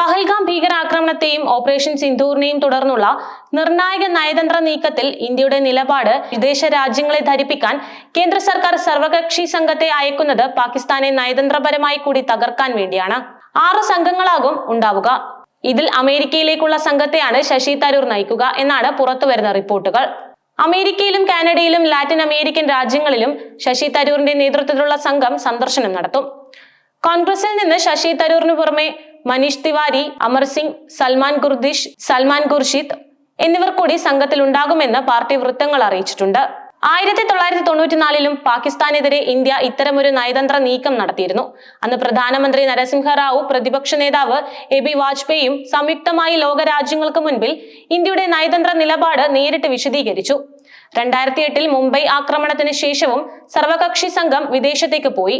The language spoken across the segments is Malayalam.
പഹൽഗാം ഭീകരാക്രമണത്തെയും ഓപ്പറേഷൻ സിന്ധൂറിനെയും തുടർന്നുള്ള നിർണായക നയതന്ത്ര നീക്കത്തിൽ ഇന്ത്യയുടെ നിലപാട് വിദേശ രാജ്യങ്ങളെ ധരിപ്പിക്കാൻ കേന്ദ്ര സർക്കാർ സർവകക്ഷി സംഘത്തെ അയക്കുന്നത് പാകിസ്ഥാനെ നയതന്ത്രപരമായി കൂടി തകർക്കാൻ വേണ്ടിയാണ്. ആറ് സംഘങ്ങളാകും ഉണ്ടാവുക. ഇതിൽ അമേരിക്കയിലേക്കുള്ള സംഘത്തെയാണ് ശശി തരൂർ നയിക്കുക എന്നാണ് പുറത്തുവരുന്ന റിപ്പോർട്ടുകൾ. അമേരിക്കയിലും കാനഡയിലും ലാറ്റിൻ അമേരിക്കൻ രാജ്യങ്ങളിലും ശശി തരൂറിന്റെ നേതൃത്വത്തിലുള്ള സംഘം സന്ദർശനം നടത്തും. കോൺഗ്രസിൽ നിന്ന് ശശി തരൂറിന് പുറമെ മനീഷ് തിവാരി അമർ സിംഗ് സൽമാൻ ഗുർദിഷ് സൽമാൻ ഖുർഷിദ് എന്നിവർ കൂടി സംഘത്തിൽ ഉണ്ടാകുമെന്ന് പാർട്ടി വൃത്തങ്ങൾ അറിയിച്ചിട്ടുണ്ട്. ആയിരത്തി തൊള്ളായിരത്തി തൊണ്ണൂറ്റിനാലിലും പാകിസ്ഥാനെതിരെ ഇന്ത്യ ഇത്തരമൊരു നയതന്ത്ര നീക്കം നടത്തിയിരുന്നു. അന്ന് പ്രധാനമന്ത്രി നരസിംഹറാവു പ്രതിപക്ഷ നേതാവ് എ ബി വാജ്പേയിയും സംയുക്തമായി ലോകരാജ്യങ്ങൾക്ക് മുൻപിൽ ഇന്ത്യയുടെ നയതന്ത്ര നിലപാട് നേരിട്ട് വിശദീകരിച്ചു. രണ്ടായിരത്തി എട്ടിൽ മുംബൈ ആക്രമണത്തിന് ശേഷവും സർവകക്ഷി സംഘം വിദേശത്തേക്ക് പോയി.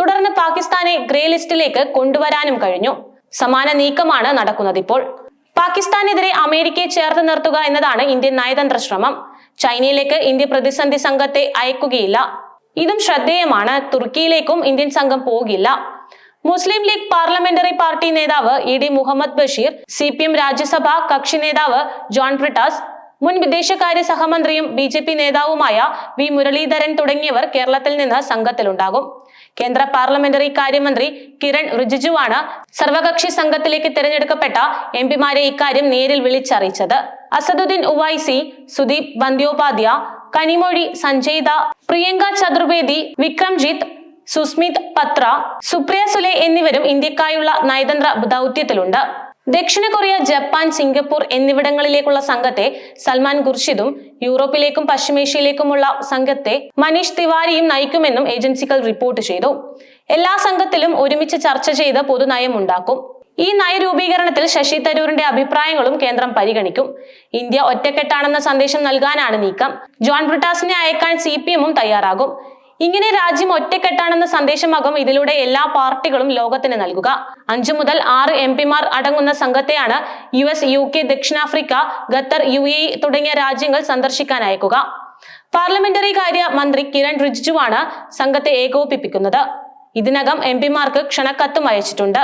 തുടർന്ന് പാകിസ്ഥാനെ ഗ്രേ ലിസ്റ്റിലേക്ക് കൊണ്ടുവരാനും കഴിഞ്ഞു. സമാന നീക്കമാണ് നടക്കുന്നത് ഇപ്പോൾ. പാകിസ്ഥാനെതിരെ അമേരിക്കയെ ചേർത്ത് നിർത്തുക എന്നതാണ് ഇന്ത്യൻ നയതന്ത്ര ശ്രമം. ചൈനയിലേക്ക് ഇന്ത്യ പ്രതിസന്ധി സംഘത്തെ അയക്കുകയില്ല. ഇതും ശ്രദ്ധേയമാണ്. തുർക്കിയിലേക്കും ഇന്ത്യൻ സംഘം പോകില്ല. മുസ്ലിം ലീഗ് പാർലമെന്ററി പാർട്ടി നേതാവ് E D Muhammad Basheer C P M രാജ്യസഭാ കക്ഷി നേതാവ് ജോൺ ബ്രിട്ടാസ് മുൻ വിദേശകാര്യ സഹമന്ത്രിയും ബി ജെ പി നേതാവുമായ വി മുരളീധരൻ തുടങ്ങിയവർ കേരളത്തിൽ നിന്ന് സംഘത്തിലുണ്ടാകും. കേന്ദ്ര പാർലമെന്ററി കാര്യമന്ത്രി കിരൺ റിജിജുവാണ് സർവകക്ഷി സംഘത്തിലേക്ക് തിരഞ്ഞെടുക്കപ്പെട്ട എം പിമാരെ ഇക്കാര്യം നേരിൽ വിളിച്ചറിയിച്ചത്. അസദുദ്ദീൻ ഉവൈസി സുദീപ് ബന്ദ്യോപാധ്യ കനിമൊഴി സഞ്ജയ്ദ പ്രിയങ്ക ചതുർവേദി വിക്രംജിത്ത് സുസ്മിത് പത്ര സുപ്രിയ സുലെ എന്നിവരും ഇന്ത്യക്കായുള്ള നയതന്ത്ര ദൗത്യത്തിലുണ്ട്. ദക്ഷിണ കൊറിയ ജപ്പാൻ സിംഗപ്പൂർ എന്നിവിടങ്ങളിലേക്കുള്ള സംഘത്തെ സൽമാൻ ഖുർഷിദും യൂറോപ്പിലേക്കും പശ്ചിമേഷ്യയിലേക്കുമുള്ള സംഘത്തെ മനീഷ് തിവാരിയും നയിക്കുമെന്നും ഏജൻസികൾ റിപ്പോർട്ട് ചെയ്തു. എല്ലാ സംഘത്തിലും ഒരുമിച്ച് ചർച്ച ചെയ്ത് പൊതുനയം ഉണ്ടാക്കും. ഈ നയരൂപീകരണത്തിൽ ശശി തരൂരിന്റെ അഭിപ്രായങ്ങളും കേന്ദ്രം പരിഗണിക്കും. ഇന്ത്യ ഒറ്റക്കെട്ടാണെന്ന സന്ദേശം നൽകാനാണ് നീക്കം. ജോൺ ബ്രിട്ടാസിനെ അയക്കാൻ സി തയ്യാറാകും. ഇങ്ങനെ രാജ്യം ഒറ്റക്കെട്ടാണെന്ന സന്ദേശമാകും ഇതിലൂടെ എല്ലാ പാർട്ടികളും ലോകത്തിന് നൽകുക. അഞ്ചു മുതൽ ആറ് എം പിമാർ അടങ്ങുന്ന സംഘത്തെയാണ് യു എസ് യു കെ ദക്ഷിണാഫ്രിക്ക ഖത്തർ യു എ തുടങ്ങിയ രാജ്യങ്ങൾ സന്ദർശിക്കാൻ അയക്കുക. പാർലമെന്ററി കാര്യ മന്ത്രി കിരൺ റിജിജുവാണ് സംഘത്തെ ഏകോപിപ്പിക്കുന്നത്. ഇതിനകം എം പിമാർക്ക് ക്ഷണക്കത്തും അയച്ചിട്ടുണ്ട്.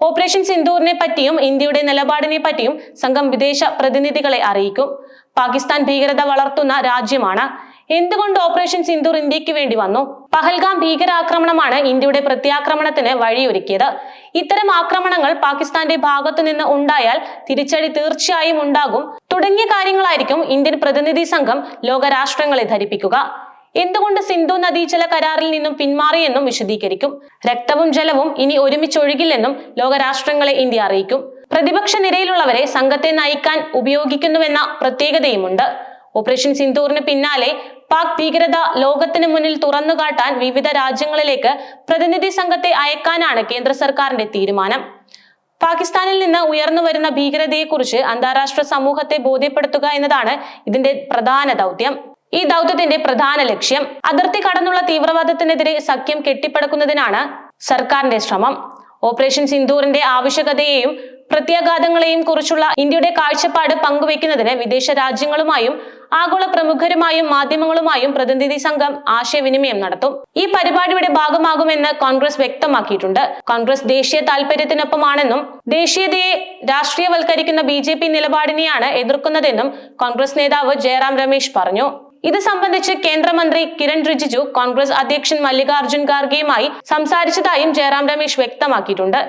ഓപ്പറേഷൻ സിന്ദൂറിനെ പറ്റിയും ഇന്ത്യയുടെ നിലപാടിനെ പറ്റിയും സംഘം വിദേശ പ്രതിനിധികളെ അറിയിക്കും. പാകിസ്ഥാൻ ഭീകരത വളർത്തുന്ന രാജ്യമാണ്. എന്തുകൊണ്ട് ഓപ്പറേഷൻ സിന്ദൂർ ഇന്ത്യയ്ക്ക് വേണ്ടി വന്നു? പഹൽഗാം ഭീകരാക്രമണമാണ് ഇന്ത്യയുടെ പ്രത്യാക്രമണത്തിന് വഴിയൊരുക്കിയത്. ഇത്തരം ആക്രമണങ്ങൾ പാകിസ്ഥാന്റെ ഭാഗത്തു നിന്ന് ഉണ്ടായാൽ തിരിച്ചടി തീർച്ചയായും ഉണ്ടാകും. തുടങ്ങിയ കാര്യങ്ങളായിരിക്കും ഇന്ത്യൻ പ്രതിനിധി സംഘം ലോകരാഷ്ട്രങ്ങളെ ധരിപ്പിക്കുക. എന്തുകൊണ്ട് സിന്ധു നദീജല കരാറിൽ നിന്നും പിന്മാറിയെന്നും വിശദീകരിക്കും. രക്തവും ജലവും ഇനി ഒരുമിച്ചൊഴുകില്ലെന്നും ലോകരാഷ്ട്രങ്ങളെ ഇന്ത്യ അറിയിക്കും. പ്രതിപക്ഷ നിരയിലുള്ളവരെ സംഘത്തെ നയിക്കാൻ ഉപയോഗിക്കുന്നുവെന്ന പ്രത്യേകതയുമുണ്ട്. ഓപ്പറേഷൻ സിന്ദൂറിന് പിന്നാലെ പാക് ഭീകരത ലോകത്തിന് മുന്നിൽ തുറന്നുകാട്ടാൻ വിവിധ രാജ്യങ്ങളിലേക്ക് പ്രതിനിധി സംഘത്തെ അയക്കാനാണ് കേന്ദ്ര സർക്കാരിന്റെ തീരുമാനം. പാകിസ്ഥാനിൽ നിന്ന് ഉയർന്നു വരുന്ന ഭീകരതയെക്കുറിച്ച് അന്താരാഷ്ട്ര സമൂഹത്തെ ബോധ്യപ്പെടുത്തുക എന്നതാണ് ഇതിന്റെ പ്രധാന ദൗത്യം. ഈ ദൗത്യത്തിന്റെ പ്രധാന ലക്ഷ്യം. അതിർത്തി കടന്നുള്ള തീവ്രവാദത്തിനെതിരെ സഖ്യം കെട്ടിപ്പടുക്കുന്നതിനാണ് സർക്കാരിന്റെ ശ്രമം. ഓപ്പറേഷൻ സിന്ദൂറിന്റെ ആവശ്യകതയെയും പ്രത്യാഘാതങ്ങളെയും കുറിച്ചുള്ള ഇന്ത്യയുടെ കാഴ്ചപ്പാട് പങ്കുവയ്ക്കുന്നതിന് വിദേശ രാജ്യങ്ങളുമായും ആഗോള പ്രമുഖരുമായും മാധ്യമങ്ങളുമായും പ്രതിനിധി സംഘം ആശയവിനിമയം നടത്തും. ഈ പരിപാടിയുടെ ഭാഗമാകുമെന്ന് കോൺഗ്രസ് വ്യക്തമാക്കിയിട്ടുണ്ട്. കോൺഗ്രസ് ദേശീയ താൽപര്യത്തിനൊപ്പമാണെന്നും ദേശീയതയെ രാഷ്ട്രീയവൽക്കരിക്കുന്ന ബി ജെ പി നിലപാടിനെയാണ് എതിർക്കുന്നതെന്നും കോൺഗ്രസ് നേതാവ് ജയറാം രമേശ് പറഞ്ഞു. ഇത് സംബന്ധിച്ച് കേന്ദ്രമന്ത്രി കിരൺ റിജിജു കോൺഗ്രസ് അധ്യക്ഷൻ മല്ലികാർജുൻ ഖാർഗെയുമായി സംസാരിച്ചതായും ജയറാം രമേശ് വ്യക്തമാക്കിയിട്ടുണ്ട്.